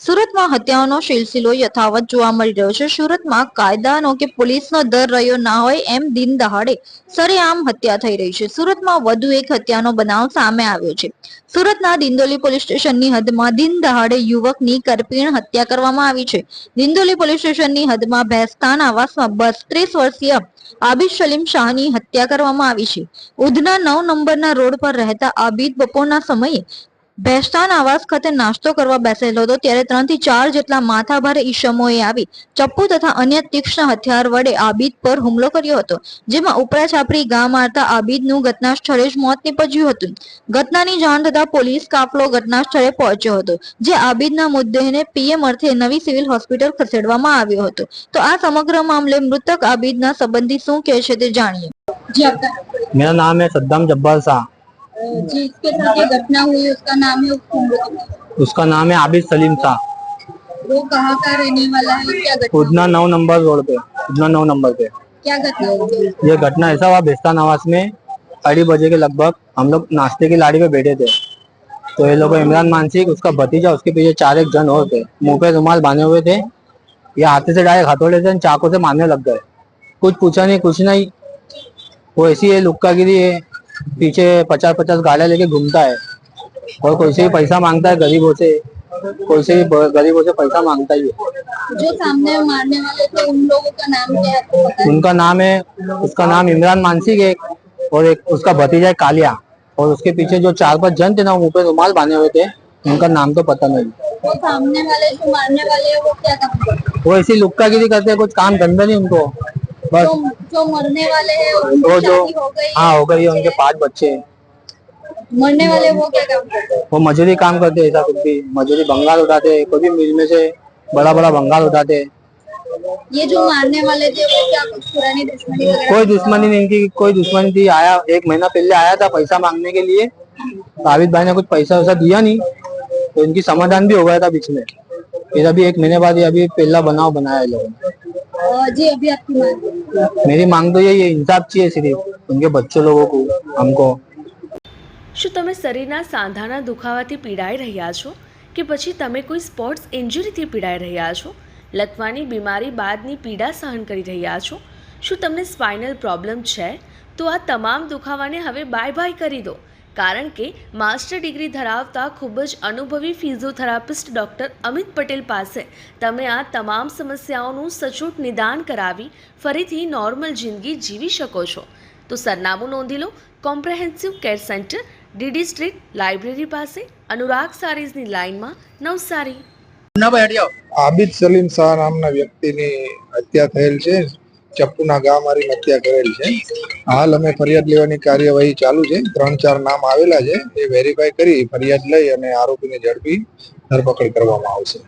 સુરતમાં હત્યાઓનો સિલસિલો યથાવત જોવા મળી રહ્યો છે. સુરતમાં કાયદાનો કે પોલીસનો દર રહ્યો ના હોય એમ દિન દહાડે સરેઆમ હત્યા થઈ રહી છે. સુરતમાં વધુ એક હત્યાનો બનાવ સામે આવ્યો છે. સુરતના દિંદોલી પોલીસ સ્ટેશનની હદમાં દિન દહાડે યુવકની કરપીણ હત્યા કરવામાં આવી છે. દિંદોલી પોલીસ સ્ટેશનની હદમાં ભેસ્તાન આવાસમાં બત્રીસ વર્ષીય આબિદ સલીમ શાહની હત્યા કરવામાં આવી છે. ઉધના નવ નંબરના રોડ પર રહેતા આબિદ બપોરના સમયે ભેસ્તાન આવાસ ખાતે નાસ્તો કરવા બેસેલો હતો. ત્યારે ત્રણથી ચાર જેટલા માથાભારે ઈશમોએ આવી. ચપ્પુ તથા અન્ય તીક્ષ્ણ હથિયાર વડે આબીદ પર હુમલો કર્યો હતો, જેમાં ઉપરા છાપરી ગા મારતા આબીદનું ઘટના સ્થળે જ મોત નીપજ્યું હતું. ઘટનાની જાણ થતા પોલીસ કાફલો ઘટના સ્થળે પહોંચ્યો હતો, જે આબીદના મુદ્દેને પીએમ અર્થે નવી સિવિલ હોસ્પિટલ ખસેડવામાં આવ્યો હતો. તો આ સમગ્ર મામલે મૃતક આબીદના સંબંધી શું કહે છે તે જાણીએ. મેરા નામ હે સદ્દામ જબ્બાર શાહ. जिसके साथ ये घटना हुई उसका नाम है उसका नाम है आबिद सलीम शाह वो कहाँ का रहने वाला है? क्या घटना उधना नौ नंबर रोड पे उधना नौ नंबर पे। क्या घटना हुई? ये घटना ऐसा हुआ बेस्तान आवास में अढ़ी बजे के लगभग हम लोग नाश्ते की लाड़ी पे बैठे थे। तो ये लोग इमरान मानसिक उसका भतीजा उसके पीछे चार एक जन और थे। मुँह पे रुमाल बांधे हुए थे। ये हाथे से डायरेक्ट हथौड़े से चाकू से मारने लग गए। कुछ पूछा नहीं कुछ नहीं। वो ऐसी है लुक्कागिरी है। पीछे पचास पचास गाड़िया लेके घूमता है और कोई से भी पैसा माँगता है गरीबों से कोई से भी गरीबों से पैसा माँगता ही है जो सामने मारने वाले थे उन लोगों का नाम क्या है उनका नाम है उसका नाम इमरान मानसिक है और एक उसका भतीजा है कालिया. और उसके पीछे जो चार पाँच जन थे ना मुँह पे रुमाल बांधे हुए थे. उनका नाम तो पता नहीं. वो सामने वाले जो मारने वाले वो क्या काम हैं? वो ऐसी लुक्कागिरी करते हैं कुछ काम धंधा नहीं उनको. बस। जो जो मरने वाले हैं उनकी वो जो हो गई हाँ हो गई है उनके पाँच बच्चे हैं। मरने वाले वो क्या काम करते हैं? वो मजूरी काम करते हैं ऐसा कुछ भी। मजूरी बंगाल उठाते हैं कोई भी मिल में से बड़ा बड़ा बंगाल उठाते हैं। ये जो मारने वाले थे वो क्या कुछ पुरानी दुश्मनी वगैरह कोई दुश्मनी नहीं इनकी कोई दुश्मनी थी। आया एक महीना पहले आया था पैसा मांगने के लिए। आबिद भाई ने कुछ पैसा वैसा दिया नहीं तो इनकी समाधान भी हो गया था बीच में। फिर अभी एक महीने बाद ये अभी पहला बनाव बनाया है लोगों ने। जी अभी आपकी मांग मेरी मांग तो यही है इंसाफ चाहिए सिर्फ उनके बच्चों लोगों को हमको શું તમે શરીરના સાંધાના દુખાવાથી પીડાઈ રહ્યા છો કે પછી તમે કોઈ સ્પોર્ટ્સ ઇન્જરીથી પીડાઈ રહ્યા છો લકવાની બીમારી બાદની પીડા સહન કરી રહ્યા છો શું તમને સ્પાઇનલ પ્રોબ્લેમ છે તો આ તમામ દુખાવાને હવે બાય બાય કરી દો કારણ કે માસ્ટર ડિગ્રી ધરાવતા ખૂબ જ અનુભવી ફિઝિયોથેરાપિસ્ટ ડૉક્ટર અમિત પટેલ પાસે તમે આ તમામ સમસ્યાઓનું સચોટ નિદાન કરાવી ફરીથી નોર્મલ જિંદગી જીવી શકો છો. તો સરનામું નોંધી લો comprehensive care centre DD street library પાસે અનુરાગ સારીઝની લાઇનમાં નવસારી. આબિદ સલીમ શાહ નામના વ્યક્તિની હત્યા થયેલ છે. ચપ્પુના ગામ મારીને હત્યા કરેલ છે. હાલ અમે ફરિયાદ લેવાની કાર્યવાહી ચાલુ છે. ત્રણ ચાર નામ આવેલા છે. એ વેરીફાઈ કરી ફરિયાદ લઈ અને આરોપીને ઝડપી ધરપકડ કરવામાં આવશે.